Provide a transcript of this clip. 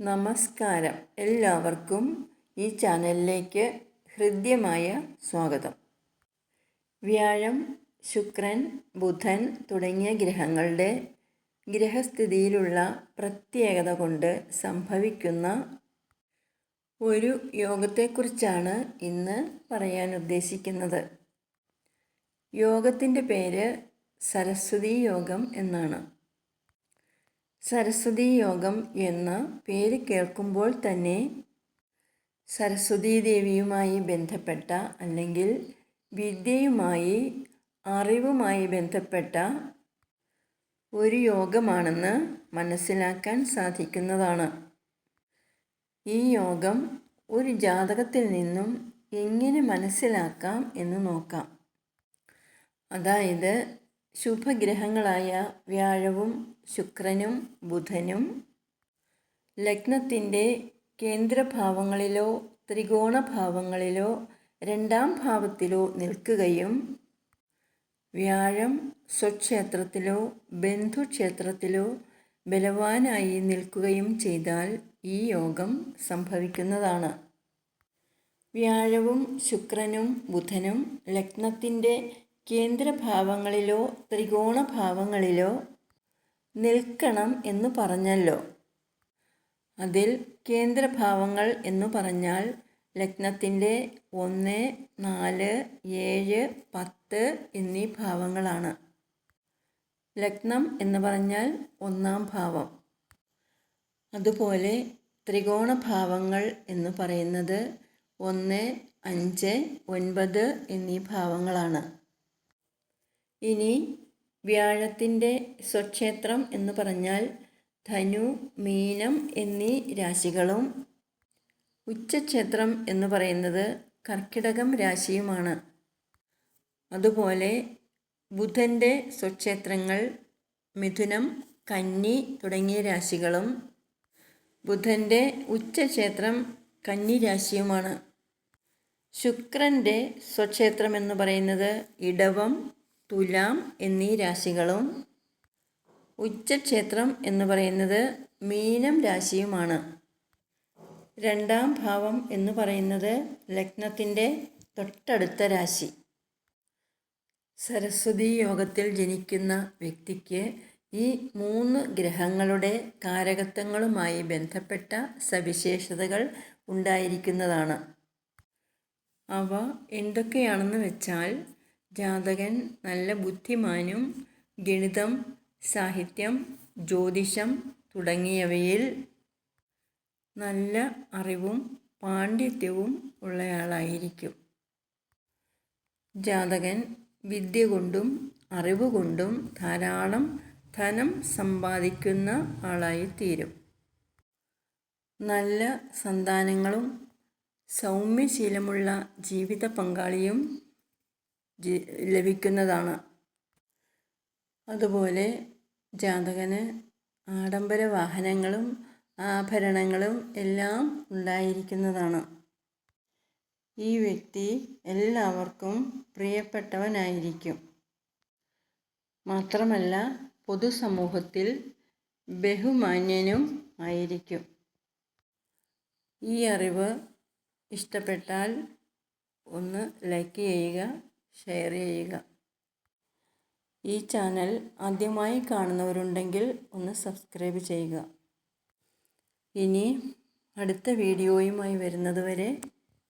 നമസ്കാരം. എല്ലാവർക്കും ഈ ചാനലിലേക്ക് ഹൃദ്യമായ സ്വാഗതം. വ്യാഴം ശുക്രൻ ബുധൻ തുടങ്ങിയ ഗ്രഹങ്ങളുടെ ഗ്രഹസ്ഥിതിയിലുള്ള പ്രത്യേകത കൊണ്ട് സംഭവിക്കുന്ന ഒരു യോഗത്തെക്കുറിച്ചാണ് ഇന്ന് പറയാൻ ഉദ്ദേശിക്കുന്നത്. യോഗത്തിന്റെ പേര് സരസ്വതി യോഗം എന്നാണ്. സരസ്വതി യോഗം എന്ന പേര് കേൾക്കുമ്പോൾ തന്നെ സരസ്വതീ ദേവിയുമായി ബന്ധപ്പെട്ട അല്ലെങ്കിൽ വിദ്യയുമായി അറിവുമായി ബന്ധപ്പെട്ട ഒരു യോഗമാണെന്ന് മനസ്സിലാക്കാൻ സാധിക്കുന്നതാണ്. ഈ യോഗം ഒരു ജാതകത്തിൽ നിന്നും എങ്ങനെ മനസ്സിലാക്കാം എന്ന് നോക്കാം. അതായത് ശുഭഗ്രഹങ്ങളായ വ്യാഴവും ശുക്രനും ബുധനും ലഗ്നത്തിന്റെ കേന്ദ്രഭാവങ്ങളിലോ ത്രികോണഭാവങ്ങളിലോ രണ്ടാം ഭാവത്തിലോ നിൽക്കുകയും വ്യാഴം സ്വക്ഷേത്രത്തിലോ ബന്ധുക്ഷേത്രത്തിലോ ബലവാനായി നിൽക്കുകയും ചെയ്താൽ ഈ യോഗം സംഭവിക്കുന്നതാണ്. വ്യാഴവും ശുക്രനും ബുധനും ലഗ്നത്തിന്റെ കേന്ദ്രഭാവങ്ങളിലോ ത്രികോണഭാവങ്ങളിലോ നിൽക്കണം എന്ന് പറഞ്ഞല്ലോ. അതിൽ കേന്ദ്രഭാവങ്ങൾ എന്ന് പറഞ്ഞാൽ ലഗ്നത്തിന്റെ ഒന്ന് നാല് ഏഴ് പത്ത് എന്നീ ഭാവങ്ങളാണ്. ലഗ്നം എന്ന് പറഞ്ഞാൽ ഒന്നാം ഭാവം. അതുപോലെ ത്രികോണഭാവങ്ങൾ എന്ന് പറയുന്നത് ഒന്ന് അഞ്ച് ഒൻപത് എന്നീ ഭാവങ്ങളാണ്. ഇനി വ്യാഴത്തിന്റെ സ്വക്ഷേത്രം എന്ന് പറഞ്ഞാൽ ധനു മീനം എന്നീ രാശികളും ഉച്ചക്ഷേത്രം എന്ന് പറയുന്നത് കർക്കിടകം രാശിയുമാണ്. അതുപോലെ ബുധന്റെ സ്വക്ഷേത്രങ്ങൾ മിഥുനം കന്നി തുടങ്ങിയ രാശികളും ബുധന്റെ ഉച്ചക്ഷേത്രം കന്നി രാശിയുമാണ്. ശുക്രന്റെ സ്വക്ഷേത്രം എന്ന് പറയുന്നത് ഇടവം തുലാം എന്നീ രാശികളും ഉച്ചക്ഷേത്രം എന്ന് പറയുന്നത് മീനം രാശിയുമാണ്. രണ്ടാം ഭാവം എന്ന് പറയുന്നത് ലഗ്നത്തിന്റെ തൊട്ടടുത്ത രാശി. സരസ്വതി യോഗത്തിൽ ജനിക്കുന്ന വ്യക്തിക്ക് ഈ മൂന്ന് ഗ്രഹങ്ങളുടെ കാരകത്വങ്ങളുമായി ബന്ധപ്പെട്ട സവിശേഷതകൾ ഉണ്ടായിരിക്കുന്നതാണ്. അവ എന്തൊക്കെയാണെന്ന് വെച്ചാൽ ജാതകൻ നല്ല ബുദ്ധിമാനും ഗണിതം സാഹിത്യം ജ്യോതിഷം തുടങ്ങിയവയിൽ നല്ല അറിവും പാണ്ഡിത്യവും ഉള്ളയാളായിരിക്കും. ജാതകൻ വിദ്യ കൊണ്ടും അറിവ് കൊണ്ടും ധാരാളം ധനം സമ്പാദിക്കുന്ന ആളായിത്തീരും. നല്ല സന്താനങ്ങളും സൗമ്യശീലമുള്ള ജീവിത പങ്കാളിയും ലഭിക്കുന്നതാണ്. അതുപോലെ ജാതകന് ആഡംബര വാഹനങ്ങളും ആഭരണങ്ങളും എല്ലാം ഉണ്ടായിരിക്കുന്നതാണ്. ഈ വ്യക്തി എല്ലാവർക്കും പ്രിയപ്പെട്ടവനായിരിക്കും. മാത്രമല്ല പൊതുസമൂഹത്തിൽ ബഹുമാന്യനും ആയിരിക്കും. ഈ അറിവ് ഇഷ്ടപ്പെട്ടാൽ ഒന്ന് ലൈക്ക് ചെയ്യുക ഷെയർ ചെയ്യുക. ഈ ചാനൽ ആദ്യമായി കാണുന്നവരുണ്ടെങ്കിൽ ഒന്ന് സബ്സ്ക്രൈബ് ചെയ്യുക. ഇനി അടുത്ത വീഡിയോയുമായി വരുന്നതുവരെ